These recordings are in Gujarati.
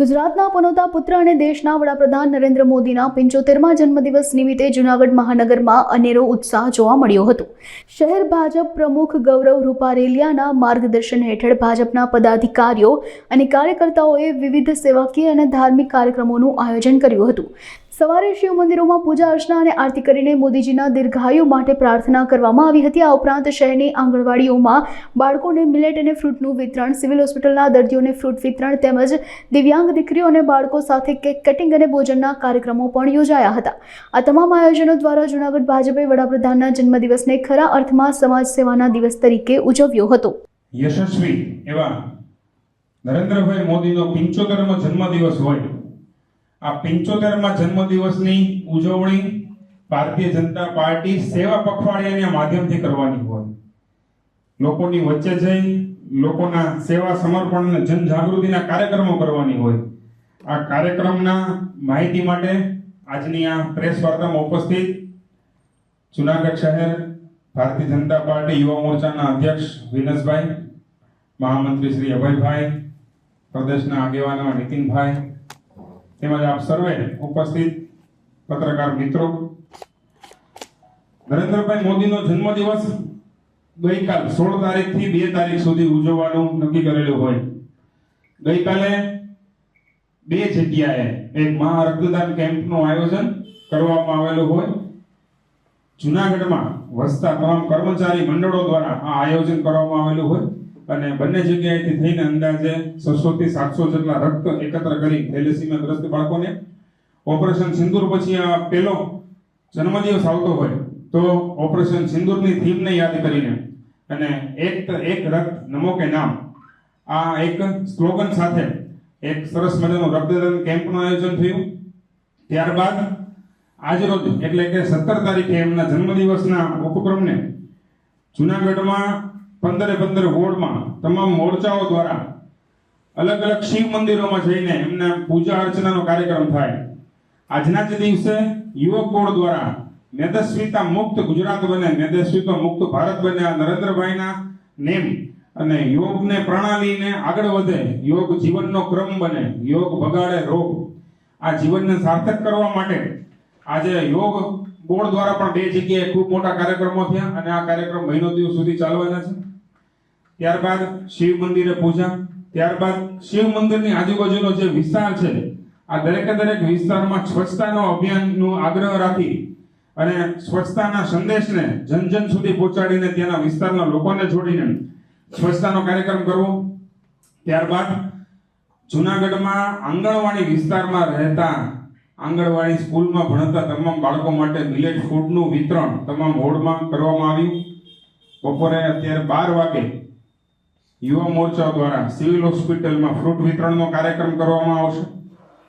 ગુજરાતના પનોતા પુત્ર અને દેશના વડાપ્રધાન નરેન્દ્ર મોદીના પંચોતેરમા જન્મદિવસ નિમિત્તે જૂનાગઢ મહાનગરમાં અનેરો ઉત્સાહ જોવા મળ્યો હતો. શહેર ભાજપ પ્રમુખ ગૌરવ રૂપારેલિયાના માર્ગદર્શન હેઠળ ભાજપના પદાધિકારીઓ અને કાર્યકર્તાઓએ વિવિધ સેવાકીય અને ધાર્મિક કાર્યક્રમોનું આયોજન કર્યું હતું. સવારે શિવ મંદિરોમાં પૂજા, અર્ચના અને આરતી કરીને મોદીજીના દીર્ઘાયુ માટે પ્રાર્થના કરવામાં આવી હતી. આ ઉપરાંત શહેરની આંગણવાડીઓમાં બાળકોને મિલેટ અને ફ્રૂટનું વિતરણ સિવિલ હોસ્પિટલના દર્દીઓને ફ્રૂટ વિતરણ તેમજ દિવ્યાંગ દીકરીઓ અને બાળકો સાથે કેક કટિંગ અને ભોજનના કાર્યક્રમો પણ યોજાયા હતા. આ તમામ આયોજનો દ્વારા જૂનાગઢ ભાજપે વડાપ્રધાનના જન્મદિવસને ખરા અર્થમાં સમાજ સેવાના દિવસ તરીકે ઉજવ્યો હતો. યશસ્વી એવા નરેન્દ્રભાઈ મોદીનો પિંચોતેરમો જન્મદિવસ હોય. આ પંચોતેરમાં જન્મદિવસની ઉજવણી ભારતીય જનતા પાર્ટી સેવા પખવાડિયાના માધ્યમથી કરવાની હોય. લોકોની વચ્ચે જઈ, લોકોના સેવા સમર્પણ અને જનજાગૃતિના કાર્યક્રમો કરવાની હોય. આ કાર્યક્રમના માહિતી માટે આજની આ પ્રેસ વાર્તામાં ઉપસ્થિત જુનાગઢ શહેર ભારતીય જનતા પાર્ટી યુવા મોરચાના અધ્યક્ષ વિનસભાઈ, મહામંત્રી શ્રી અભયભાઈ, પ્રદેશના આગેવાનો નીતિનભાઈ તેમજ આપ સર્વે ઉપસ્થિત પત્રકાર મિત્રો. નરેન્દ્રભાઈ મોદીનો જન્મદિવસ ગઈકાલ સોળ તારીખથી બે તારીખ સુધી ઉજવવાનું નક્કી કરેલું હોય. ગઈકાલે બે જગ્યાએ એક મહા કેમ્પનું આયોજન કરવામાં આવેલું હોય. જુનાગઢમાં વસતા તમામ કર્મચારી મંડળો દ્વારા આ આયોજન કરવામાં આવેલું હોય. અને બંને જગ્યાએથી થઈને અંદાજે છસો થી સાતસો જેટલા રક્ત એકત્ર કરી થેલેસીમિયા ગ્રસ્ત બાળકોને ઓપરેશન સિંદૂર પછી આ પહેલો જન્મદિવસ આવતો હોય તો ઓપરેશન સિંદૂરની થીમને યાદ કરીને અને એક એક રક્ત નમો કે નામ. આ એક સ્લોગન સાથે એક સરસ મજાનું રક્તદાન કેમ્પનું આયોજન થયું. ત્યારબાદ આજરોજ એટલે કે સત્તર તારીખે એમના જન્મદિવસના ઉપક્રમને જુનાગઢમાં પંદરે પંદર વોર્ડમાં તમામ મોરચાઓ દ્વારા અલગ અલગ શિવ મંદિરોમાં જઈને એમના પૂજા અર્ચનાનો કાર્યક્રમ થાય. આજના જ દિવસે યુવક બોર્ડ દ્વારા મેદસ્વીતા મુક્ત ગુજરાત બને મેદસ્વીતા મુક્ત ભારત બને આ નરેન્દ્રભાઈના નેમ અને યોગને પ્રણાલીને આગળ વધે, યોગ જીવનનો ક્રમ બને, યોગ ભગાડે રોગ. આ જીવનને સાર્થક કરવા માટે આજે યોગ બોર્ડ દ્વારા પણ બે જગ્યાએ ખૂબ મોટા કાર્યક્રમો થયા અને આ કાર્યક્રમ મહિનો દિવસ સુધી ચાલવાના છે. ત્યારબાદ શિવ મંદિરે પૂજા, ત્યારબાદ શિવ મંદિરની આજુબાજુનો જે વિસ્તાર છે, આ દરેકે દરેક વિસ્તારમાં સ્વચ્છતાનો અભિયાનનો આગ્રહ રાખી અને સ્વચ્છતાના સંદેશને જન જન સુધી પહોંચાડીને ત્યાંના વિસ્તારના લોકોને જોડીને સ્વચ્છતાનો કાર્યક્રમ કરવો. ત્યારબાદ જુનાગઢમાં આંગણવાડી વિસ્તારમાં રહેતા આંગણવાડી સ્કૂલમાં ભણતા તમામ બાળકો માટે મિલેટ ફૂડનું વિતરણ તમામ વોર્ડમાં કરવામાં આવ્યું. બપોરે અત્યારે બાર વાગે યુવા મોરચા દ્વારા સિવિલ હોસ્પિટલમાં ફ્રૂટ વિતરણનો કાર્યક્રમ કરવામાં આવશે.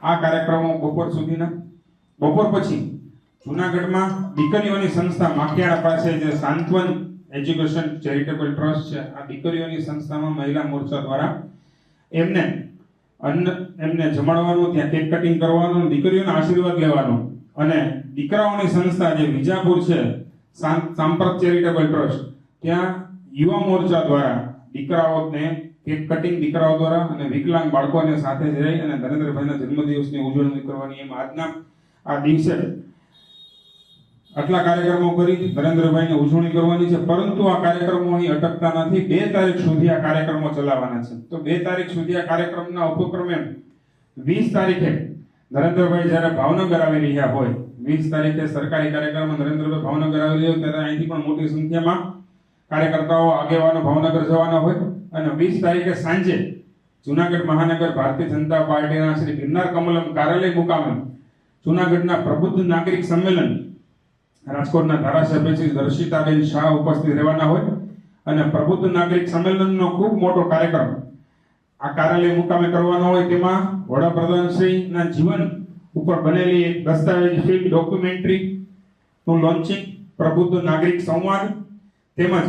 આ કાર્યક્રમો બપોર સુધીના. બપોર પછી જુનાગઢમાં દીકરીઓની સંસ્થા માખિયાળા પાસે જે સાંત્વન એજ્યુકેશન ચેરિટેબલ ટ્રસ્ટ છે, આ દીકરીઓની સંસ્થામાં મહિલા મોરચા દ્વારા એમને અન્ન, એમને જમાડવાનું, ત્યાં કેક કટિંગ કરવાનું, દીકરીઓના આશીર્વાદ લેવાનો અને દીકરાઓની સંસ્થા જે વિજાપુર છે સાંપ્રત ચેરિટેબલ ટ્રસ્ટ, ત્યાં યુવા મોરચા દ્વારા દીકરાઓને કેક કટિંગ દીકરાઓ દ્વારા અને વિકલાંગ બાળકોને સાથે રહી અને નરેન્દ્રભાઈના જન્મદિવસની ઉજવણી કરવાની એમ આજના આ દિવસે આટલા કાર્યક્રમો કરી નરેન્દ્રભાઈની ઉજવણી કરવાની છે. પરંતુ આ કાર્યક્રમો અહીં અટકતા નથી. બે તારીખ સુધી આ કાર્યક્રમો ચલાવવાના છે. તો બે તારીખ સુધી આ કાર્યક્રમના ઉપક્રમે વીસ તારીખે નરેન્દ્રભાઈ જ્યારે ભાવનગર આવી રહ્યા હોય, વીસ તારીખે સરકારી કાર્યક્રમમાં નરેન્દ્રભાઈ ભાવનગર આવી રહ્યો ત્યારે અહીંથી પણ મોટી સંખ્યામાં કાર્યકર્તાઓ, આગેવાનો, ભાવનગર જવાના હોય. અને વીસ તારીખે સાંજે જુનાગઢ મહાનગર ભારતીય જનતા પાર્ટીના શ્રી ગિરનાર કમલમ કાર્યાલય મુકામે જુનાગઢના પ્રબુદ્ધ નાગરિક સંમેલન રાજકોટના ધારાસભ્ય શ્રી દર્શિતાબેન શાહ ઉપસ્થિત રહેવાના હોય. અને પ્રબુદ્ધ નાગરિક સંમેલનનો ખૂબ મોટો કાર્યક્રમ આ કાર્યાલય મુકામે કરવાનો હોય તેમાં વડાપ્રધાન શ્રીના જીવન ઉપર બનેલી એક દસ્તાવેજ ફિલ્મ ડોક્યુમેન્ટરી નું લોન્ચિંગ, પ્રબુદ્ધ નાગરિક સંવાદ તેમજ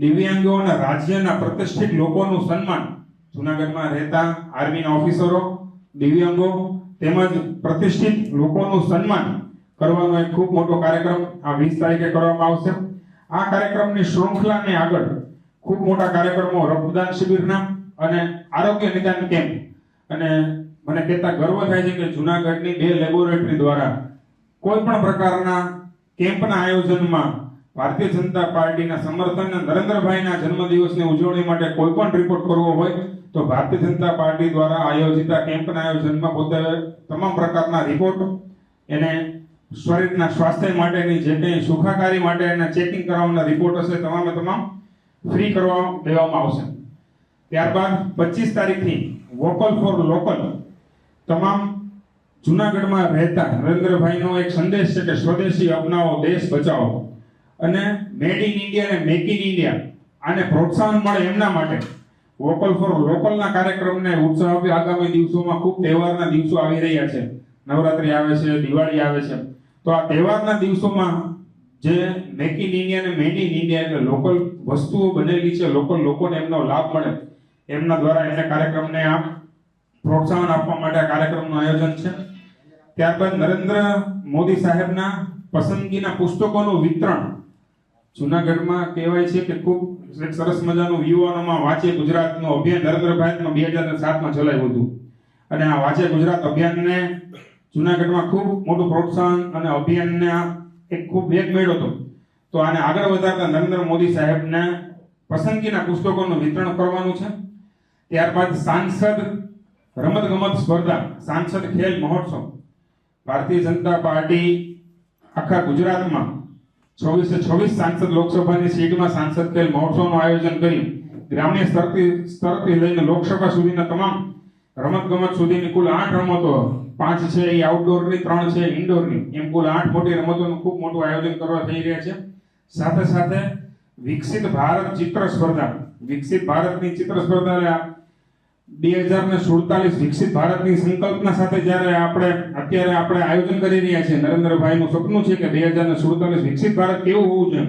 દિવ્યાંગોના રાજ્યના પ્રતિષ્ઠિત લોકોનું સન્માન જુનાગઢમાં રહેતા આર્મીના ઓફિસરો, દિવ્યાંગો તેમજ પ્રતિષ્ઠિત લોકોનું સન્માન કરવાનો એક ખૂબ મોટો કાર્યક્રમ આ વીસ તારીખે કરવામાં આવશે. આ કાર્યક્રમની શૃંખલાને આગળ ખૂબ મોટા કાર્યક્રમો રક્તદાન શિબિરના અને આરોગ્ય નિદાન કેમ્પ. અને મને કહેતા ગર્વ થાય છે કે જુનાગઢની બે લેબોરેટરી દ્વારા કોઈ પણ પ્રકારના કેમ્પના આયોજનમાં ભારતીય જનતા પાર્ટીના સમર્થન નરેન્દ્રભાઈના જન્મદિવસની ઉજવણી માટે કોઈ પણ રિપોર્ટ કરવો હોય તો ભારતીય જનતા પાર્ટી દ્વારા આયોજિત કેમ્પના આયોજનમાં પોતે તમામ પ્રકારના રિપોર્ટ એને શરીરના સ્વાસ્થ્ય માટેની જે કંઈ સુખાકારી માટેના ચેકિંગ કરવાના રિપોર્ટ હશે, તમામે તમામ ફ્રી કરવા દેવામાં આવશે. ત્યારબાદ પચીસ તારીખથી વોકલ ફોર લોકલ તમામ જુનાગઢમાં રહેતા નરેન્દ્રભાઈનો એક સંદેશ છે કે સ્વદેશી અપનાવો, દેશ બચાવો. અને મેડ ઇન ઇન્ડિયા અને મેક ઇન ઇન્ડિયા આને પ્રોત્સાહન મળે એમના માટે. વોકલ ફોર લોકલના કાર્યક્રમને ઉત્સાહ આપી આગામી દિવસોમાં ખૂબ તહેવારના દિવસો આવી રહ્યા છે. નવરાત્રી આવે છે, દિવાળી આવે છે. તો આ તહેવારના દિવસોમાં જે મેક ઇન ઇન્ડિયા અને મેડ ઇન ઇન્ડિયા એટલે લોકલ વસ્તુઓ બનેલી છે લોકલ લોકોને એમનો લાભ મળે, એમના દ્વારા એમને કાર્યક્રમને આ પ્રોત્સાહન આપવા માટે આ કાર્યક્રમનું આયોજન છે. ત્યારબાદ નરેન્દ્ર મોદી સાહેબના પસંદગીના પુસ્તકોનું વિતરણ જુનાગઢમાં કહેવાય છે કે ખૂબ સરસ મજાનું યુવાનોમાં વાંચે ગુજરાતનો અભિયાન નરેન્દ્ર ભાઈમાં બે હજાર સાતમાં ચલાવ્યું હતું. અને આ વાંચે ગુજરાત અભિયાનને જુનાગઢમાં ખૂબ મોટું પ્રોત્સાહન અને અભિયાનને એક ખૂબ વેગ મળ્યો હતો. તો આને આગળ વધારતા નરેન્દ્ર મોદી સાહેબને પસંદગીના પુસ્તકોનું વિતરણ કરવાનું છે. ત્યારબાદ સાંસદ રમત ગમત સ્પર્ધા, સાંસદ ખેલ મહોત્સવ, ભારતીય જનતા પાર્ટી આખા ગુજરાતમાં છવ્વીસે છવ્વીસ સાંસદ લોકસભાની સીટમાં સાંસદ ખેલ મહોત્સવનું આયોજન કરી ગ્રામ્ય સ્તરથી સ્તરથી લઈને લોકસભા સુધીના તમામ રમત ગમત સુધીની કુલ આઠ રમતો પાંચ છે એ આઉટડોરની ત્રણ છે ઇન્ડોરની એમ કુલ આઠ મોટી રમતોનું ખૂબ મોટું આયોજન કરવા થઈ રહ્યા છે. સાથે સાથે વિકસિત ભારત ચિત્ર સ્પર્ધા. વિકસિત ભારતની ચિત્ર સ્પર્ધા બે હજાર ને સુડતાલીસ વિકસિત ભારતની સંકલ્પના સાથે જ્યારે આપણે અત્યારે આપણે આયોજન કરી રહ્યા છીએ, નરેન્દ્રભાઈનું સપનું છે કે બે હજાર ને સુડતાલીસ વિકસિત ભારત કેવું હોવું જોઈએ.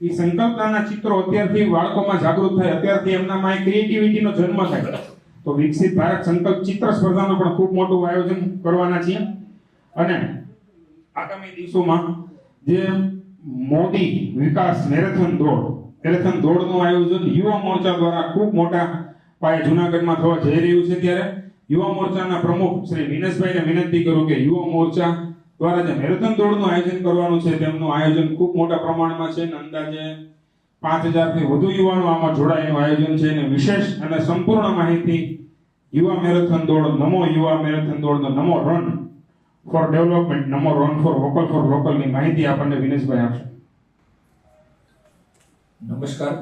એ સંકલ્પનાના ચિત્રો અત્યારથી બાળકોમાં જાગૃત થાય, અત્યારથી એમનામાં ક્રિએટિવિટીનો જન્મ થાય. તો વિકસિત ભારત સંકલ્પ ચિત્ર સ્પર્ધાનું પણ ખૂબ મોટું આયોજન કરવાના છીએ. અને આગામી દિવસોમાં જે મોદી વિકાસ મેરેથોન દોડ, મેરેથોન દોડનું આયોજન યુવા મોરચા દ્વારા ખૂબ મોટા પાયે જુનાગઢમાં થવા જઈ રહ્યું છે ત્યારે યુવા મોરચાના પ્રમુખ શ્રી વિનેશભાઈને વિનંતી કરું કે યુવા મોરચા દ્વારા જે મેરેથોન દોડનું આયોજન કરવાનું છે, તેમનું આયોજન ખૂબ મોટા પ્રમાણમાં છે અંદાજે પાંચ હજારથી વધુ યુવાનો આમાં જોડાયેલું આયોજન છે અને વિશેષ અને સંપૂર્ણ માહિતી યુવા મેરેથોન દોડ નમો યુવા marathon દોડનો Namo run for development, Namo run for vocal for લોકલની માહિતી આપણને વિનેશભાઈ આપશે. નમસ્કાર.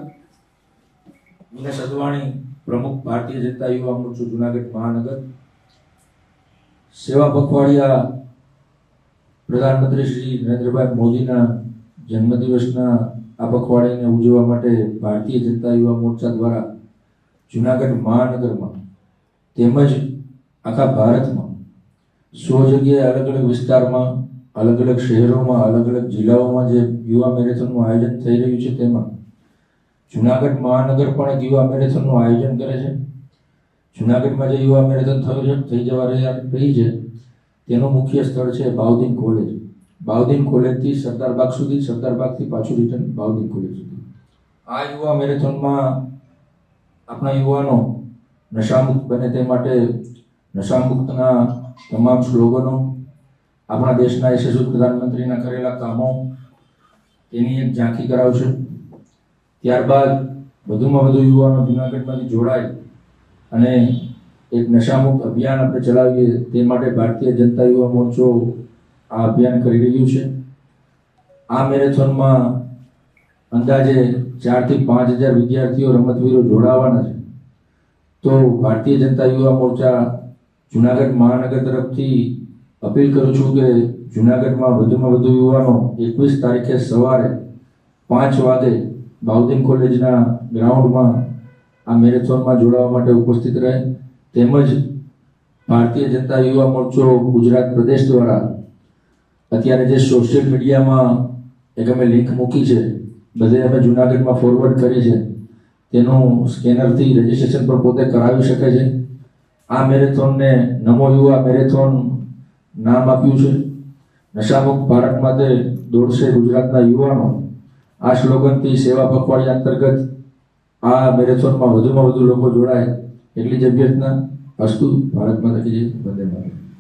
વિનેશ અદવાણી પ્રમુખ ભારતીય જનતા યુવા મોરચો જુનાગઢ મહાનગર, સેવા પખવાડિયા પ્રધાનમંત્રી શ્રી નરેન્દ્રભાઈ મોદીના જન્મદિવસના આ પખવાડિયાને ઉજવવા માટે ભારતીય જનતા યુવા મોરચા દ્વારા જુનાગઢ મહાનગરમાં તેમજ આખા ભારતમાં સો જગ્યાએ અલગ અલગ વિસ્તારમાં, અલગ અલગ શહેરોમાં, અલગ અલગ જિલ્લાઓમાં જે યુવા મેરેથોનનું આયોજન થઈ રહ્યું છે તેમાં જુનાગઢ મહાનગર પણ યુવા મેરેથોનનું આયોજન કરે છે. જુનાગઢમાં જે યુવા મેરેથોન થયું છે, થઈ જવા રહી છે, તેનું મુખ્ય સ્થળ છે બાઉદીન કોલેજ. બાઉદીન કોલેજથી સરદારબાગ સુધી, સરદારબાગથી પાછું રિટર્ન બાઉદીન કોલેજ સુધી. આ યુવા મેરેથોનમાં આપણા યુવાનો નશામુક્ત બને તે માટે નશામુક્તના તમામ સ્લોગનો આપણા દેશના યશસ્વી પ્રધાનમંત્રીના કરેલા કામો તેની એક ઝાંખી કરાવશે. ત્યારબાદ વધુમાં વધુ યુવાનો જુનાગઢમાંથી જોડાય અને એક નશામુક્ત અભિયાન આપણે ચલાવીએ તે માટે ભારતીય જનતા યુવા મોરચો આ અભિયાન કરી રહ્યું છે. આ મેરેથોનમાં અંદાજે ચારથી પાંચ હજાર વિદ્યાર્થીઓ રમતવીરો જોડાવાના છે. તો ભારતીય જનતા યુવા મોરચા જુનાગઢ મહાનગર તરફથી અપીલ કરું છું કે જુનાગઢમાં વધુમાં વધુ યુવાનો એકવીસ તારીખે સવારે પાંચ વાગે બાઉદીન કોલેજના ગ્રાઉન્ડમાં આ મેરેથોનમાં જોડાવા માટે ઉપસ્થિત રહે. તેમજ ભારતીય જનતા યુવા મોરચો ગુજરાત પ્રદેશ દ્વારા અત્યારે જે સોશિયલ મીડિયામાં એક અમે લિંક મૂકી છે, બધે અમે જુનાગઢમાં ફોરવર્ડ કરી છે તેનું સ્કેનરથી રજીસ્ટ્રેશન પણ પોતે કરાવી શકે છે. આ મેરેથોનને નમો યુવા મેરેથોન નામ આપ્યું છે. નશામુક્ત ભારત માટે દોડશે ગુજરાતના યુવાનો. આ સ્લોગનથી સેવા પખવાડિયા અંતર્ગત આ મેરેથોનમાં વધુમાં વધુ લોકો જોડાય એટલી જ અભ્યર્થના અસ્તુ ભારત માતા કી જય. વંદે માતરમ.